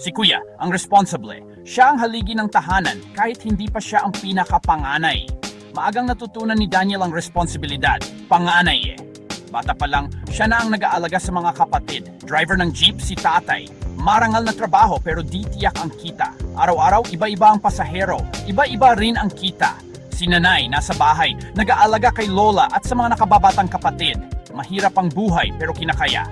Si Kuya, ang responsable. Siya ang haligi ng tahanan kahit hindi pa siya ang pinakapanganay. Maagang natutunan ni Daniel ang responsibilidad. Panganay eh. Bata pa lang, siya na ang nag-aalaga sa mga kapatid. Driver ng jeep si tatay. Marangal na trabaho pero di tiyak ang kita. Araw-araw, iba-iba ang pasahero. Iba-iba rin ang kita. Si nanay, nasa bahay, nag-aalaga kay lola at sa mga nakababatang kapatid. Mahirap ang buhay pero kinakaya.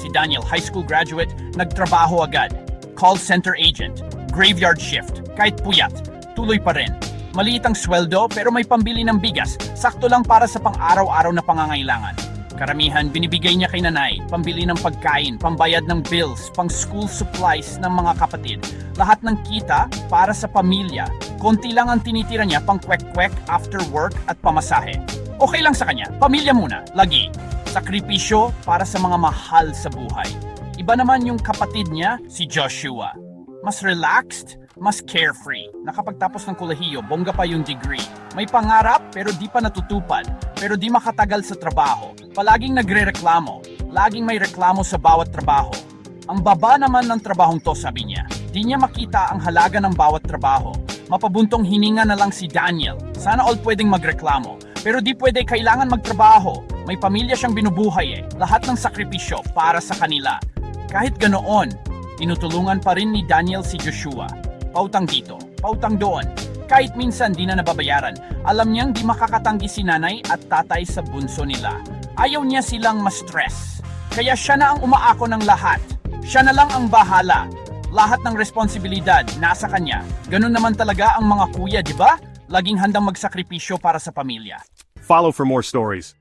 Si Daniel, high school graduate, nagtrabaho agad. Call center agent, graveyard shift, kahit puyat, tuloy pa rin. Maliit ang sweldo pero may pambili ng bigas, sakto lang para sa pang-araw-araw na pangangailangan. Karamihan binibigay niya kay nanay, pambili ng pagkain, pambayad ng bills, pang school supplies ng mga kapatid. Lahat ng kita para sa pamilya. Konti lang ang tinitira niya pang kwek-kwek after work at pamasahe. Okay lang sa kanya, pamilya muna, lagi. Sakripisyo para sa mga mahal sa buhay. Iba naman yung kapatid niya, si Joshua. Mas relaxed, mas carefree. Nakapagtapos ng kolehiyo, bongga pa yung degree. May pangarap pero di pa natutupad. Pero di makatagal sa trabaho. Palaging nagre-reklamo. Laging may reklamo sa bawat trabaho. Ang baba naman ng trabahong to, sabi niya. Di niya makita ang halaga ng bawat trabaho. Mapabuntong hininga na lang si Daniel. Sana all pwedeng magreklamo. Pero di pwede kailangan magtrabaho. May pamilya siyang binubuhay eh. Lahat ng sakripisyo para sa kanila. Kahit ganoon, tinutulungan pa rin ni Daniel si Joshua. Pautang dito, pautang doon. Kahit minsan di na nababayaran, alam niyang di makakatanggi si nanay at tatay sa bunso nila. Ayaw niya silang ma-stress. Kaya siya na ang umaako ng lahat. Siya na lang ang bahala. Lahat ng responsibilidad nasa kanya. Ganun naman talaga ang mga kuya, di ba? Laging handang magsakripisyo para sa pamilya. Follow for more stories.